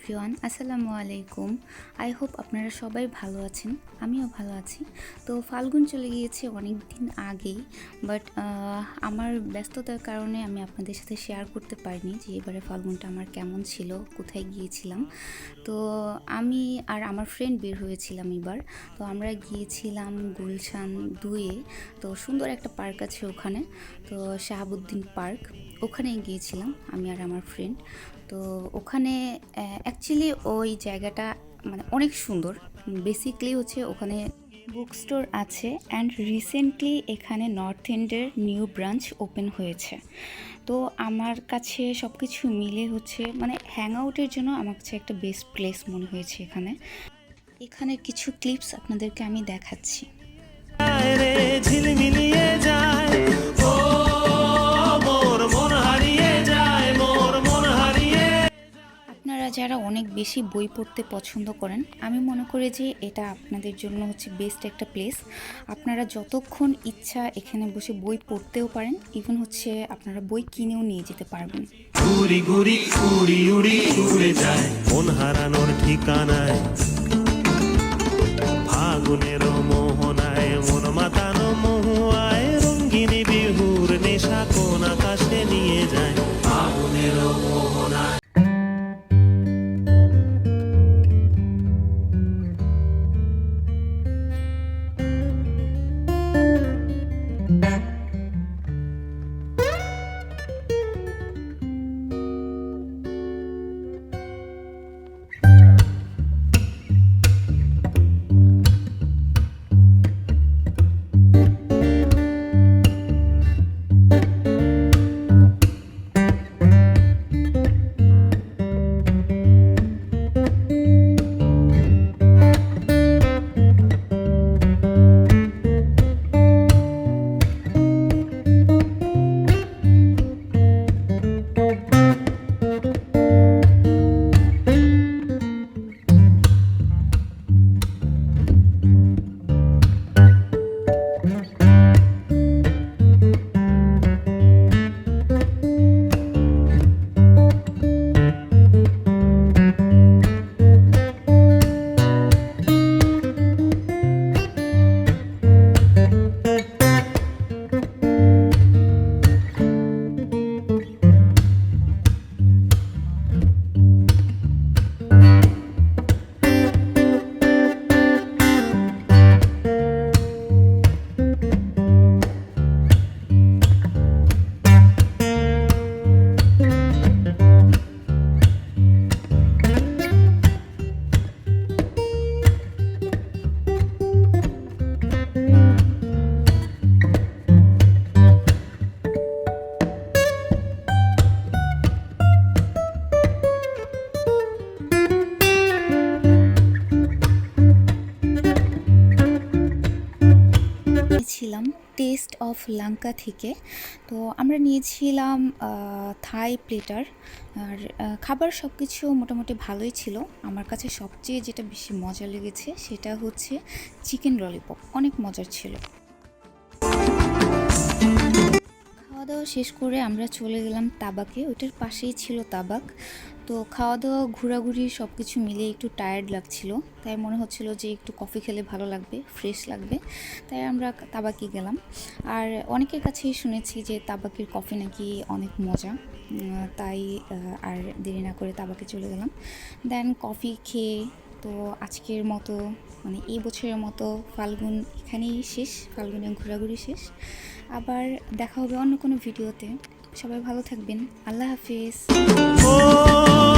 Everyone, আসসালামু আলাইকুম। I hope আপনারা সবাই ভালো আছেন, আমিও ভালো আছি। তো ফাল্গুন চলে গিয়েছে অনেক দিন আগেই বাট আমার ব্যস্ততার কারণে আমি আপনাদের সাথে শেয়ার করতে পারিনি যে এবারে ফাল্গুনটা আমার কেমন ছিল, কোথায় গিয়েছিলাম। তো আমি আর আমার ফ্রেন্ড বের হয়েছিলাম এবার। তো আমরা গিয়েছিলাম গুলশান দুয়ে। তো সুন্দর একটা পার্ক আছে ওখানে, তো শাহাবুদ্দিন পার্ক ওখানে গিয়েছিলাম আমি আর আমার ফ্রেন্ড তো ওখানে অ্যাকচুয়ালি ওই জায়গাটা মানে অনেক সুন্দর। বেসিকলি হচ্ছে ওখানে বুক স্টোর আছে অ্যান্ড রিসেন্টলি এখানে নর্থ এন্ডের নিউ ব্রাঞ্চ ওপেন হয়েছে। তো আমার কাছে সব কিছু মিলে হচ্ছে মানে হ্যাং আউটের জন্য আমার কাছে একটা বেস্ট প্লেস মনে হয়েছে এখানে। এখানে কিছু ক্লিপস আপনাদেরকে আমি দেখাচ্ছি। ঝিলমিলিয়ে যায় যারা অনেক বেশি বই পড়তে পছন্দ করেন আমি মনে করি যে এটা আপনাদের জন্য হচ্ছে বেস্ট একটা প্লেস আপনারা যতক্ষণ ইচ্ছা এখানে বসে বই পড়তেও পারেন ইভেন হচ্ছে আপনারা বই কিনেও নিয়ে যেতে পারবেন। ঘুরি ঘুরি উড়ি উড়ি উড়ে যায়। মন হারানোর ঠিকানায় ফাগুনের ছিলাম টেস্ট অফ লঙ্কা থেকে। তো আমরা নিয়েছিলাম থাই প্লেটার আর খাবার সব কিছু মোটামুটি ভালোই ছিল। আমার কাছে সবচেয়ে যেটা বেশি মজা লেগেছে সেটা হচ্ছে চিকেন ললিপপ অনেক মজার ছিল। দাওয়া শেষ করে আমরা চলে গেলাম তাবাকে। ওটার পাশেই ছিল তাবাক। তো খাওয়া দাওয়া ঘোরাঘুরি সব কিছু মিলে একটু টায়ার্ড লাগছিল। তাই মনে হচ্ছিল যে একটু কফি খেলে ভালো লাগবে ফ্রেশ লাগবে। তাই আমরা তাবাকে গেলাম। আর অনেকের কাছেই শুনেছি যে তাবাকের কফি নাকি অনেক মজা। তাই আর দেরি না করে তাবাকে চলে গেলাম। দেন কফি খেয়ে তো আজকের মতো মানে এই বছরের মতো ফাল্গুন এখানেই শেষ, ফাল্গুনে ঘোরাঘুরি শেষ। আবার দেখা হবে অন্য কোনো ভিডিওতে। সবাই ভালো থাকবেন। আল্লাহ হাফিজ।